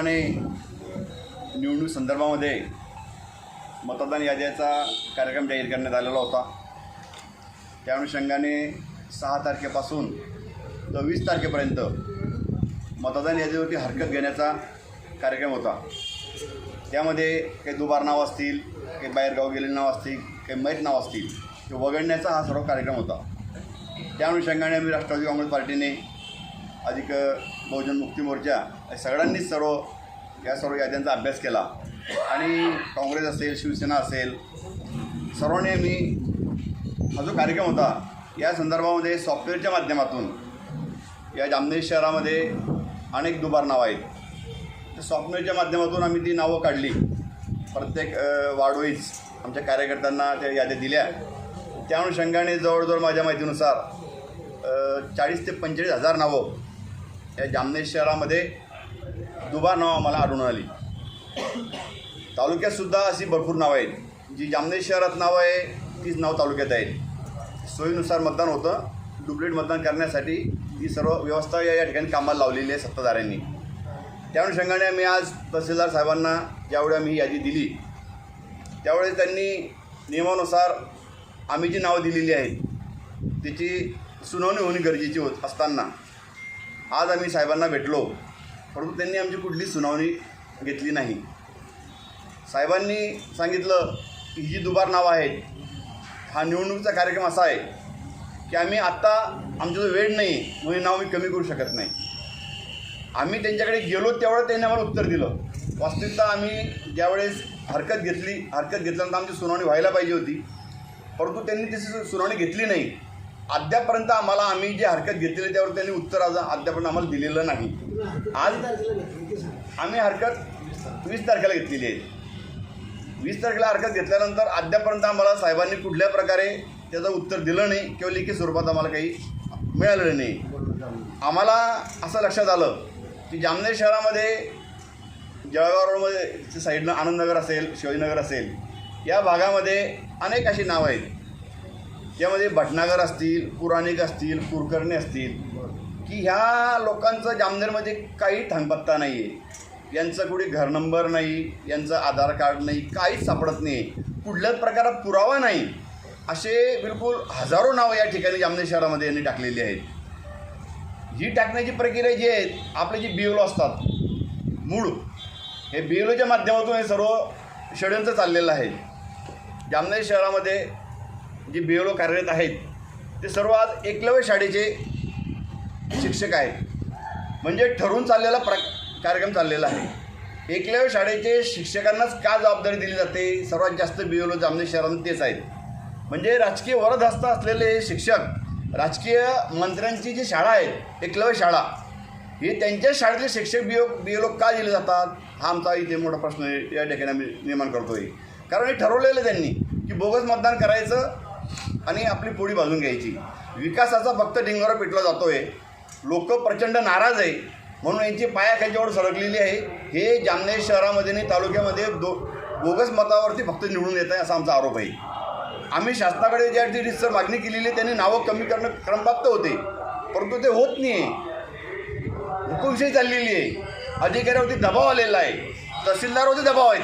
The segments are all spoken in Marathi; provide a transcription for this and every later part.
हिशोबाने निवडणूक संदर्भामध्ये मतदान याद्याचा कार्यक्रम जाहीर करण्यात आलेला होता. त्या अनुषंगाने सहा तारखेपासून तर वीस तारखेपर्यंत मतदान यादीवरती हरकत घेण्याचा कार्यक्रम होता. त्यामध्ये काही दुबार नाव असतील काही बाहेरगाव गेलेले नाव असतील काही मैत नाव असतील ते वगळण्याचा हा सर्व कार्यक्रम होता. त्या अनुषंगाने आम्ही राष्ट्रवादी काँग्रेस पार्टीने अधिक बहुजन मुक्ती मोर्चा या सगळ्यांनीच सर्व या सर्व याद्यांचा अभ्यास केला. आणि काँग्रेस असेल शिवसेना असेल सर्वांनी आम्ही हा जो कार्यक्रम होता या संदर्भामध्ये सॉफ्टवेअरच्या माध्यमातून या जामनेर शहरामध्ये अनेक दुबार नावं आहेत. त्या सॉफ्टवेअरच्या माध्यमातून आम्ही ती नावं काढली. प्रत्येक अ, वाढोईच आमच्या कार्यकर्त्यांना त्या याद्या दिल्या. त्या अनुषंगाने जवळजवळ माझ्या माहितीनुसार चाळीस ते पंचेचाळीस हजार नावं या जामनेर शहरामध्ये दुबा नावं आम्हाला आढळून आली. तालुक्यातसुद्धा अशी भरपूर नावं आहेत. जी जामनेर शहरात नावं आहे तीच नाव तालुक्यात आहेत. सोयीनुसार मतदान होतं. डुप्लिकेट मतदान करण्यासाठी ही सर्व व्यवस्था या या ठिकाणी कामाला लावलेली आहे सत्ताधाऱ्यांनी. त्या अनुषंगाने आम्ही आज तहसीलदार साहेबांना ज्यावेळी आम्ही ही यादी दिली त्यावेळेस त्यांनी नियमानुसार आम्ही जी नावं दिलेली आहेत त्याची सुनावणी होणे गरजेची होत असताना आज आम्ही साहेबांना भेटलो परंतु त्यांनी आमची कुठली सुनावणी घेतली नाही. साहेबांनी सांगितलं की ही जी दुबार नावं आहेत हा निवडणुकीचा कार्यक्रम असा आहे की आम्ही आत्ता आमचा वेळ नाही म्हणून नाव मी कमी करू शकत नाही. आम्ही त्यांच्याकडे गेलो तेवढं त्यांनी आम्हाला उत्तर दिलं. वास्तविकता आम्ही ज्यावेळेस हरकत घेतली हरकत घेतल्यानंतर आमची सुनावणी व्हायला पाहिजे होती. परंतु त्यांनी तशी सुनावणी घेतली नाही. अद्यापर्यंत आम्हाला आम्ही जी हरकत घेतलेली त्यावर त्यांनी उत्तर आज अद्यापर्यंत आम्हाला दिलेलं नाही. आज आम्ही हरकत वीस तारखेला घेतलेली आहे. वीस तारखेला हरकत घेतल्यानंतर अद्यापर्यंत आम्हाला साहेबांनी कुठल्या प्रकारे त्याचं उत्तर दिलं नाही किंवा लेखी स्वरूपात आम्हाला काही मिळालेलं नाही. आम्हाला असं लक्षात आलं की जामनेर शहरामध्ये जळगाव रोडमध्ये साईडनं आनंदनगर असेल शिवाजीनगर असेल या भागामध्ये अनेक अशी नावं आहेत. त्यामध्ये भटनागर असतील पुराणिक असतील कुरकर्णी असतील की ह्या लोकांचं जामनेरमध्ये काही थांगपत्ता नाही आहे यांचं कुठे घर नंबर नाही यांचं आधार कार्ड नाही काहीच सापडत नाही कुठल्याच प्रकारात पुरावा नाही. असे बिलकुल हजारो नावं या ठिकाणी जामनेर शहरामध्ये यांनी टाकलेली आहेत. ही टाकण्याची प्रक्रिया जी आहे आपले जे बिओलो असतात मूळ हे बिओलोच्या माध्यमातून हे सर्व षडयंत्र चाललेलं आहे. जामनेर शहरामध्ये जे बी एल ओ कार्यरत आहेत ते सर्व आज एकलव्य शाळेचे शिक्षक आहेत. म्हणजे ठरवून चाललेला प्र कार्यक्रम चाललेला आहे. एकलव्य शाळेचे शिक्षकांनाच का जबाबदारी दिली जाते? सर्वात जास्त बी एल ओ जामनेर शहरात तेच आहेत. म्हणजे राजकीय वरदहस्त असलेले हे शिक्षक राजकीय मंत्र्यांची जी शाळा आहे एकलव्य शाळा हे त्यांच्या शाळेतले शिक्षक बी ओ बी एलो का दिले जातात? हा आमचा इथे मोठा प्रश्न आहे, या ठिकाणी आम्ही निर्माण करतो आहे कारण हे ठरवलेलं त्यांनी की बोगस मतदान करायचं आणि आपली पोळी भाजून घ्यायची. विकासाचा फक्त डिंगोरा पिटला जातो आहे लोक प्रचंड नाराज आहे. म्हणून यांची पायाखालच्यावर सरकलेली आहे. हे जामनेर शहरामध्ये आणि तालुक्यामध्ये दो बोगस मतावरती फक्त निवडून येत आहे असा आमचा आरोप आहे. आम्ही शासनाकडे ज्या रितसर मागणी केलेली आहे त्यांनी नावं कमी करणं क्रमप्राप्त होते. परंतु ते होत नाही आहे हुकुमशाही चाललेली आहे. अधिकाऱ्यावरती दबाव आलेला आहे. तहसीलदारवरती दबाव आहेत.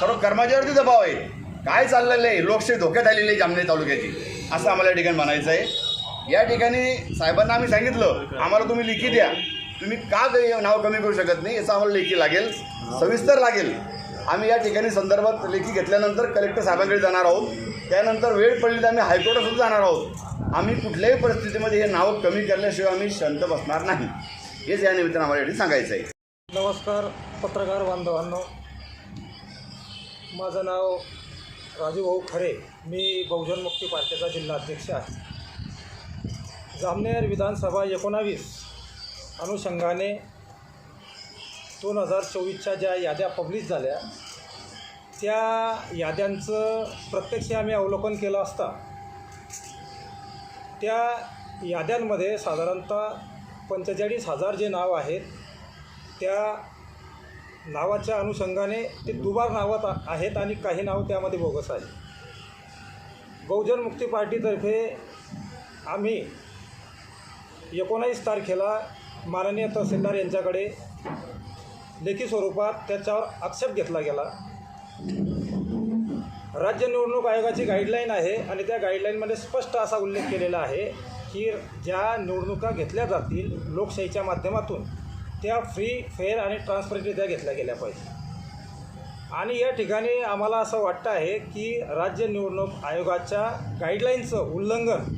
सर्व कर्मचाऱ्यावरती दबाव आहे काय चाललेलं आहे लोकशाही धोक्यात आलेली आहे जामनेर तालुक्याची. असं आम्हाला या ठिकाणी म्हणायचं आहे. या ठिकाणी साहेबांना आम्ही सांगितलं आम्हाला तुम्ही लिखी द्या. तुम्ही का नाव कमी करू शकत नाही? याचं आम्हाला लेखी लागेल सविस्तर लागेल. आम्ही या ठिकाणी संदर्भात लेखी घेतल्यानंतर कलेक्टर साहेबांकडे जाणार आहोत. त्यानंतर वेळ पडली तर आम्ही हायकोर्टात सुद्धा जाणार आहोत. आम्ही कुठल्याही परिस्थितीमध्ये हे नावं कमी केल्याशिवाय आम्ही शांत बसणार नाही. हेच या निमित्तानं आम्हाला सांगायचं आहे. नमस्कार पत्रकार बांधवांनो. माझं नाव राजूभाऊ खरे मी बहुजन मुक्ती पार्टीचा जिल्हा अध्यक्ष आहे. जामनेर विधानसभा एकोणावीस अनुषंगाने दोन हजार चोवीसच्या ज्या याद्या पब्लिश झाल्या त्या याद्यांचं प्रत्यक्ष आम्ही अवलोकन केलं असता त्या याद्यांमध्ये साधारणतः पंचेचाळीस हजार जे नाव आहेत त्या नावाच्या अनुषंगाने ते दुबार नावात आहेत आणि काही नाव त्यामध्ये बोगस आहे. बहुजन मुक्ती पार्टीतर्फे आम्ही एकोणावीस तारखेला माननीय तहसीलदार यांच्याकडे लेखी स्वरूपात त्याच्यावर आक्षेप घेतला गेला. राज्य निवडणूक आयोगाची गाईडलाईन आहे आणि त्या गाईडलाईनमध्ये स्पष्ट असा उल्लेख केलेला आहे की ज्या निवडणुका घेतल्या जातील लोकशाहीच्या माध्यमातून त्या फ्री फेअर आणि ट्रान्सपरंटरित्या घेतल्या गेल्या पाहिजे. आणि या ठिकाणी आम्हाला असं वाटतं आहे की राज्य निवडणूक आयोगाच्या गाईडलाईनचं उल्लंघन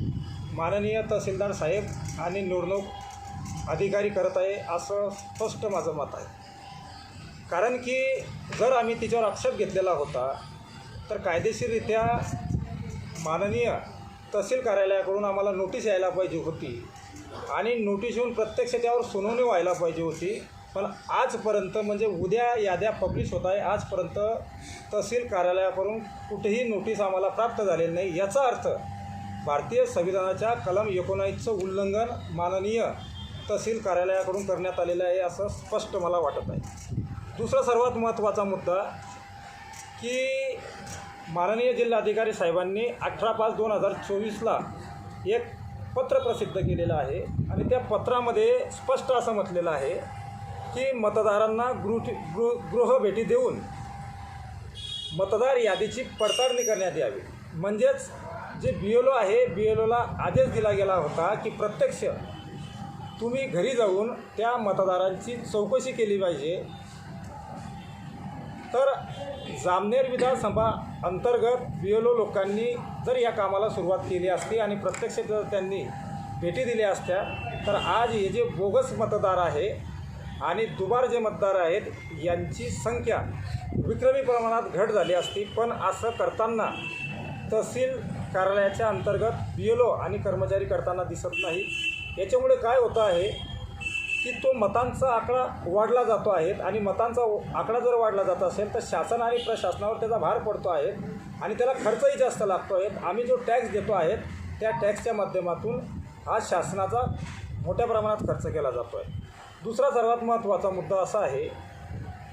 माननीय तहसीलदार साहेब आणि निवडणूक अधिकारी करत आहे असं स्पष्ट माझं मत आहे. कारण की जर आम्ही तिच्यावर आक्षेप घेतलेला होता तर कायदेशीररित्या माननीय तहसील कार्यालयाकडून आम्हाला नोटीस यायला पाहिजे होती आणि नोटीस येऊन प्रत्यक्ष त्यावर सुनावणी व्हायला पाहिजे होती. पण आजपर्यंत म्हणजे उद्या याद्या पब्लिश होत आहे. आजपर्यंत तहसील कार्यालयाकडून कुठेही नोटीस आम्हाला प्राप्त झालेली नाही. याचा अर्थ भारतीय संविधानाच्या कलम एकोणावीसचं उल्लंघन माननीय तहसील कार्यालयाकडून करण्यात आलेलं आहे असं स्पष्ट मला वाटत आहे दुसरा सर्वात महत्त्वाचा मुद्दा की माननीय जिल्हाधिकारी साहेबांनी अठरा पाच दोन हजार चोवीसला एक पत्र प्रसिद्ध केलेलं आहे. आणि त्या पत्रामध्ये स्पष्ट असं म्हटलेलं आहे की मतदारांना गृह गृह गृहभेटी देऊन मतदार यादीची पडताळणी करण्यात यावी. म्हणजेच जे बी एल ओ आहे बी एल ओला आदेश दिला गेला होता की प्रत्यक्ष तुम्ही घरी जाऊन त्या मतदारांची चौकशी केली पाहिजे. तर जामनेर विधानसभा अंतर्गत बी एल ओ लोकांनी जर या कामाला सुरुवात केली असती आणि प्रत्यक्ष जर त्यांनी भेटी दिल्या असत्या तर आज हे जे बोगस मतदार आहे आणि दुबार जे मतदार आहेत यांची संख्या विक्रमी प्रमाणात घट झाली असती. पण असं करताना तहसील कार्यालयाच्या अंतर्गत बी एल ओ आणि कर्मचारी करताना दिसत नाही. याच्यामुळे काय होतं आहे की तो मतांचा आकडा वाढला जातो आहे आणि मतांचा आकडा जर वाढला जात असेल तर शासन आणि प्रशासनावर त्याचा भार पडतो आहे. आणि त्याला खर्चही जास्त लागतो आहे. आम्ही जो टॅक्स देतो आहे त्या टॅक्सच्या माध्यमातून हा शासनाचा मोठ्या प्रमाणात खर्च केला जातो आहे. दुसरा सर्वात महत्त्वाचा मुद्दा असा आहे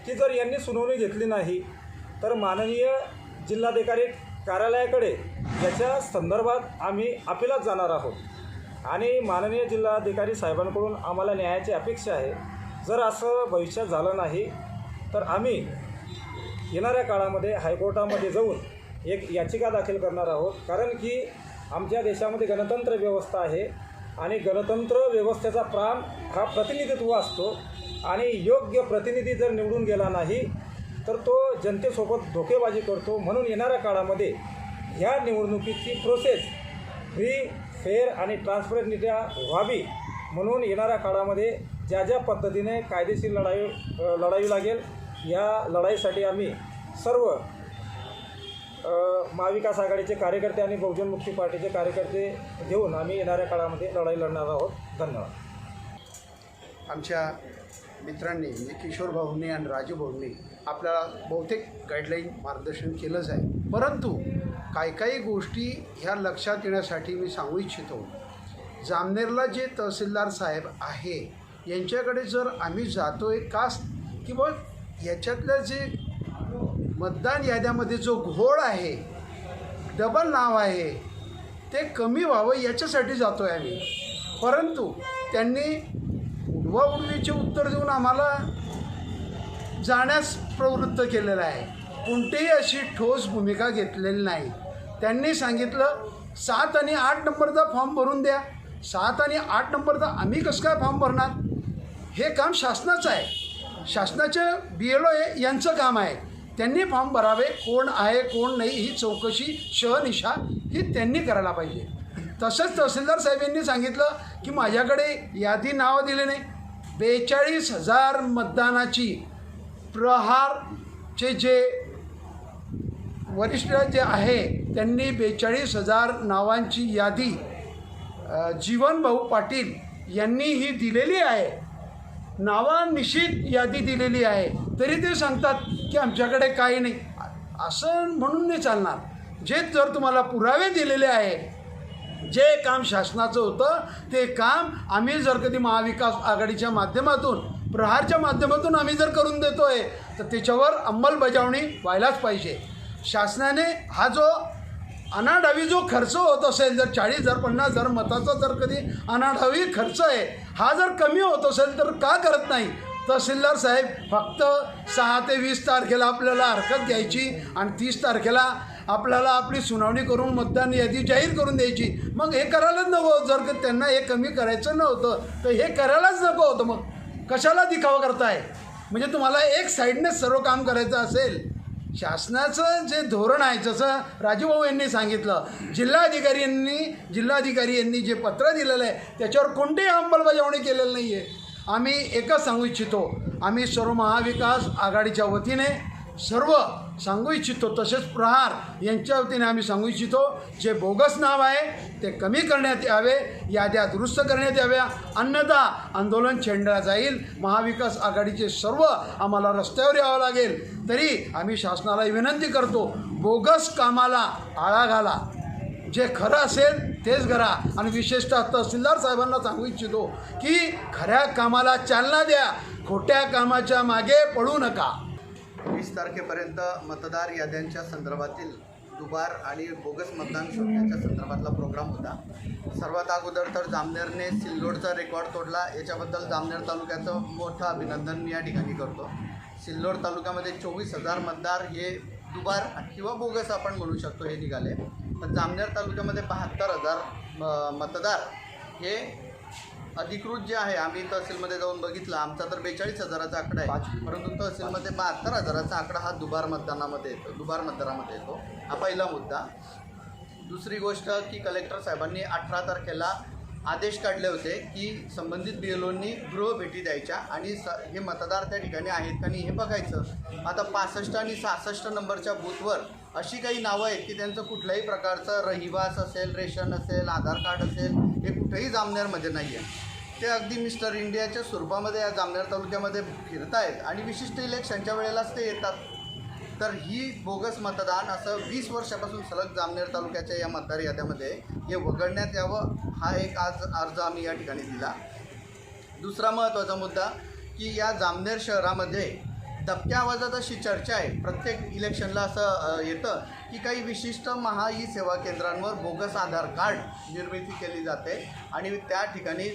की जर यांनी सुनावणी घेतली नाही तर माननीय जिल्हाधिकारी कार्यालयाकडे याच्या संदर्भात आम्ही अपिलात जाणार आहोत. आणि माननीय जिल्हाधिकारी साहेबांकडून आम्हाला न्यायाची अपेक्षा आहे. जर असं भविष्यात झालं नाही तर आम्ही येणाऱ्या काळामध्ये हायकोर्टामध्ये जाऊन एक याचिका दाखल करणार आहोत. कारण की आमच्या देशामध्ये गणतंत्र व्यवस्था आहे आणि गणतंत्र व्यवस्थेचा प्राण हा प्रतिनिधित्व असतो आणि योग्य प्रतिनिधी जर निवडून गेला नाही तर तो जनतेसोबत धोकेबाजी करतो. म्हणून येणाऱ्या काळामध्ये ह्या निवडणुकीची प्रोसेस फ्री फेअर आणि ट्रान्सपरंटरित्या व्हावी. म्हणून येणाऱ्या काळामध्ये ज्या ज्या पद्धतीने कायदेशीर लढाई लढावी लागेल या लढाईसाठी आम्ही सर्व महाविकास आघाडीचे कार्यकर्ते आणि बहुजन मुक्ती पार्टीचे कार्यकर्ते घेऊन आम्ही येणाऱ्या काळामध्ये लढाई लढणार आहोत. धन्यवाद. आमच्या मित्रांनी म्हणजे किशोर भाऊंनी आणि राजू भाऊंनी आपल्याला बहुतेक गाईडलाईन मार्गदर्शन केलंच आहे. परंतु काही काही गोष्टी ह्या लक्षात येण्यासाठी मी सांगू इच्छितो. जामनेरला जे तहसीलदार साहेब आहे यांच्याकडे जर आम्ही जातो आहे कास किंवा बघ ह्याच्यातल्या जे मतदान याद्यामध्ये जो घोळ आहे डबल नाव आहे ते कमी व्हावं याच्यासाठी जातो आहे आम्ही. परंतु त्यांनी उडवा उडवीचे उत्तर देऊन आम्हाला जाण्यास प्रवृत्त केलेलं आहे. कोणतीही अशी ठोस भूमिका घेतलेली नाही. त्यांनी सांगितलं सात आणि आठ नंबरचा फॉर्म भरून द्या. सात आणि आठ नंबरचा आम्ही कसं काय फॉर्म भरणार? हे काम शासनाचं आहे. शासनाचं बी एल ओ यांचं काम आहे. त्यांनी फॉर्म भरावे कोण आहे कोण नाही ही चौकशी शहनिशा ही त्यांनी करायला पाहिजे. तसंच तहसीलदार साहेब यांनी सांगितलं की माझ्याकडे यादी नावं दिले नाही. बेचाळीस हजार मतदानाची प्रहारचे जे वरिष्ठ जे आहे त्यांनी बेचाळीस हजार नावांची यादी जीवनभाऊ पाटील यांनी ही दिलेली आहे. नावानिश्चित यादी दिलेली आहे. तरी ते सांगतात की आमच्याकडे काही नाही. असं म्हणून नाही चालणार. जे जर तुम्हाला पुरावे दिलेले आहे जे काम शासनाचं होतं ते काम आम्ही जर कधी महाविकास आघाडीच्या माध्यमातून प्रहारच्या माध्यमातून आम्ही जर करून देतो आहे तर त्याच्यावर अंमलबजावणी व्हायलाच पाहिजे. शासनाने हा जो अनाढावी जो खर्च होत असेल जर चाळीस हजार पन्नास हजार मताचा जर कधी अनाढावी खर्च आहे हा जर कमी होत असेल तर का करत नाही? तहसीलदार साहेब फक्त सहा ते वीस तारखेला आपल्याला हरकत घ्यायची आणि तीस तारखेला आपल्याला आपली सुनावणी करून मतदान यादी जाहीर करून द्यायची. मग हे करायलाच नको. जर का त्यांना हे कमी करायचं नव्हतं तर हे करायलाच नको होतं मग. कशाला दिखावा करताय? म्हणजे तुम्हाला एक साईडनेच सर्व काम करायचं असेल शासनाचं जे धोरण आहे जसं राजूभाऊ यांनी सांगितलं जिल्हाधिकारी यांनी जिल्हाधिकारी यांनी जे पत्र दिलेलं आहे त्याच्यावर कोणतीही अंमलबजावणी केलेली नाही आहे आम्ही एकच सांगू इच्छितो आम्ही सर्व महाविकास आघाडीच्या वतीने सर्व सांगू इच्छितो तसेच प्रहार यांच्या वतीने आम्ही सांगू इच्छितो जे बोगस नाव आहे ते कमी करण्यात यावे याद्या दुरुस्त करण्यात याव्या अन्यथा आंदोलन छेडलं जाईल. महाविकास आघाडीचे सर्व आम्हाला रस्त्यावर यावं लागेल. तरी आम्ही शासनाला विनंती करतो बोगस कामाला आळा घाला. जे खरं असेल तेच करा. आणि विशेषतः तहसीलदार साहेबांना सांगू इच्छितो की खऱ्या कामाला चालना द्या. खोट्या कामाच्या मागे पडू नका. वीस तारखेपर्यंत मतदार याद्यांच्या संदर्भातील दुबार आणि बोगस मतदान शोधण्याच्या संदर्भातला प्रोग्राम होता. सर्वात अगोदर तर जामनेरने सिल्लोडचा रेकॉर्ड तोडला. याच्याबद्दल जामनेर तालुक्याचं मोठं अभिनंदन मी या ठिकाणी करतो. सिल्लोड तालुक्यामध्ये चोवीस हजार मतदार हे दुबार किंवा बोगस आपण म्हणू शकतो हे निघाले. पण जामनेर तालुक्यामध्ये बहात्तर हजार म- मतदार हे अधिकृत जे आहे आम्ही तहसीलमध्ये जाऊन बघितलं. आमचा तर बेचाळीस हजाराचा आकडा आहे. परंतु तहसीलमध्ये बहात्तर हजाराचा आकडा हा दुबार मतदानामध्ये येतो. दुबार मतदानामध्ये येतो. हा पहिला मुद्दा. दुसरी गोष्ट की कलेक्टर साहेबांनी अठरा तारखेला आदेश काढले होते की संबंधित बी एल ओनी गृहभेटी द्यायच्या आणि स हे मतदार त्या ठिकाणी आहेत का नाही हे बघायचं. आता पासष्ट आणि सहासष्ट नंबरच्या बूथवर अशी काही नावं आहेत की त्यांचं कुठल्याही प्रकारचं रहिवास असेल रेशन असेल आधार कार्ड असेल हे कुठेही जामनेरमध्ये नाही आहे ते अगदी मिस्टर इंडियाच्या स्वरूपामध्ये या जामनेर तालुक्यामध्ये फिरतायत आणि विशिष्ट इलेक्शनच्या वेळेलाच ते येतात. तर ही बोगस मतदान असं वीस वर्षापासून सलग जामनेर तालुक्याच्या या मतदार याद्यामध्ये हे वगळण्यात यावं हा एक आज अर्ज आम्ही या ठिकाणी दिला. दुसरा महत्त्वाचा मुद्दा की या जामनेर शहरामध्ये दबक्या आवाजात अशी चर्चा आहे. प्रत्येक इलेक्शनला असं येतं की काही विशिष्ट महा ई सेवा केंद्रांवर बोगस आधार कार्ड निर्मिती केली जाते आणि त्या ठिकाणी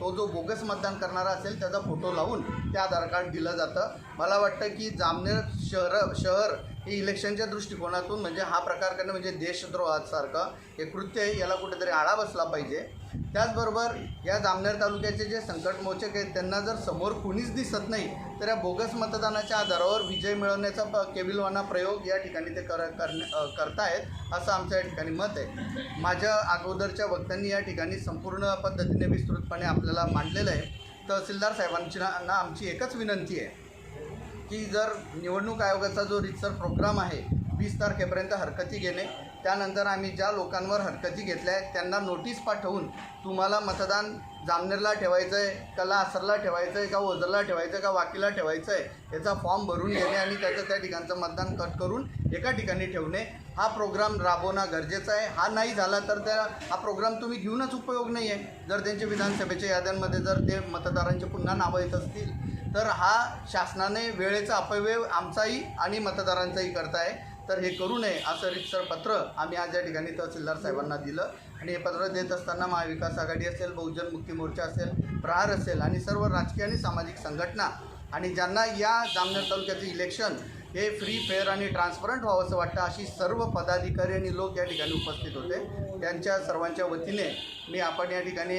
तो जो बोगस मतदान करणारा असेल त्याचा फोटो लावून ते आधार कार्ड दिलं जातं. मला वाटतं की जामनेर शहर शहर हे इलेक्शनच्या दृष्टिकोनातून म्हणजे हा प्रकार करणं म्हणजे देशद्रोहासारखं. हे कृत्य आहे याला कुठेतरी आळा बसला पाहिजे. त्याचबरोबर या जामनेर तालुक्याचे जे संकटमोचक आहेत त्यांना जर समोर कुणीच दिसत नाही तर या बोगस मतदानाच्या आधारावर विजय मिळवण्याचा प केविलवाना प्रयोग या ठिकाणी ते कर करणे करतायत असं आमचं या ठिकाणी मत आहे. माझ्या अगोदरच्या वक्त्यांनी या ठिकाणी संपूर्ण पद्धतीने विस्तृतपणे आपल्याला मांडलेलं आहे. तहसीलदार साहेबांची ना ना आमची एकच विनंती आहे की जर निवडणूक आयोगाचा जो रितसर प्रोग्राम आहे वीस तारखेपर्यंत हरकती घेणे त्यानंतर आम्ही ज्या लोकांवर हरकती घेतल्या आहेत त्यांना नोटीस पाठवून तुम्हाला मतदान जामनेरला ठेवायचं आहे का लासरला ठेवायचं आहे का ओझरला ठेवायचं आहे का वाकीला ठेवायचं आहे याचा फॉर्म भरून घेणे आणि त्याचं त्या ठिकाणचं मतदान कट करून एका ठिकाणी ठेवणे हा प्रोग्राम राबवणं गरजेचं आहे. हा नाही झाला तर त्या हा प्रोग्राम तुम्ही घेऊनच उपयोग नाही आहे जर त्यांच्या विधानसभेच्या याद्यांमध्ये जर ते मतदारांचे पुन्हा नावं येत असतील तर हा शासनाने वेळेचा अपव्यय आमचाही आणि मतदारांचाही करताय. तर हे करू नये असं रितसर पत्र आम्ही आज या ठिकाणी तहसीलदार साहेबांना दिलं. आणि हे पत्र देत असताना महाविकास आघाडी असेल बहुजन मुक्ती मोर्चा असेल प्रहार असेल आणि सर्व राजकीय आणि सामाजिक संघटना आणि ज्यांना या जामनेर तालुक्याचं इलेक्शन हे फ्री फेअर आणि ट्रान्सपरंट व्हावं असं वाटतं अशी सर्व पदाधिकारी आणि लोक या ठिकाणी उपस्थित होते. त्यांच्या सर्वांच्या वतीने मी आपण या ठिकाणी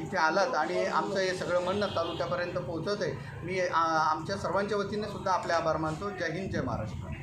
इथे आलात आणि आमचं हे सगळं म्हणणं तालुक्यापर्यंत पोहोचवते मी आमच्या सर्वांच्या वतीने सुद्धा आपले आभार मानतो. जय हिंद जय महाराष्ट्र.